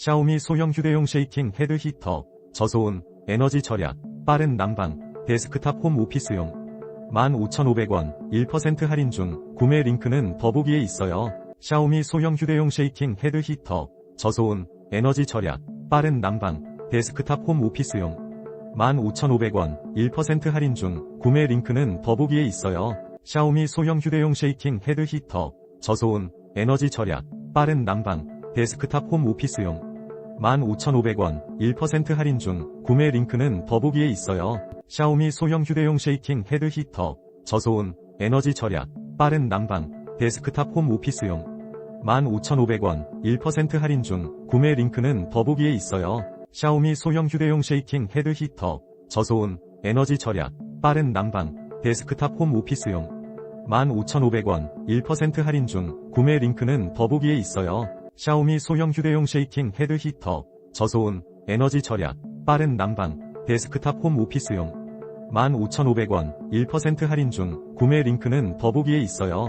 샤오미 소형 휴대용 쉐이킹 헤드 히터, 저소음, 에너지 절약, 빠른 난방, 데스크탑 홈 오피스용. 15,500원, 1% 할인 중, 구매 링크는 더보기에 있어요. 샤오미 소형 휴대용 쉐이킹 헤드 히터, 저소음, 에너지 절약, 빠른 난방, 데스크탑 홈 오피스용. 15,500원, 1% 할인 중, 구매 링크는 더보기에 있어요. 샤오미 소형 휴대용 쉐이킹 헤드 히터, 저소음, 에너지 절약, 빠른 난방, 데스크탑 홈 오피스용. 15,500원, 1% 할인 중, 구매 링크는 더보기에 있어요. 샤오미 소형 휴대용 쉐이킹 헤드 히터, 저소음, 에너지 절약, 빠른 난방, 데스크탑 홈 오피스용. 15,500원, 1% 할인 중, 구매 링크는 더보기에 있어요. 샤오미 소형 휴대용 쉐이킹 헤드 히터, 저소음, 에너지 절약, 빠른 난방, 데스크탑 홈 오피스용. 15,500원, 1% 할인 중, 구매 링크는 더보기에 있어요. 샤오미 소형 휴대용 쉐이킹 헤드 히터, 저소음, 에너지 절약, 빠른 난방, 데스크탑 홈 오피스용. 15,500원, 1% 할인 중, 구매 링크는 더보기에 있어요.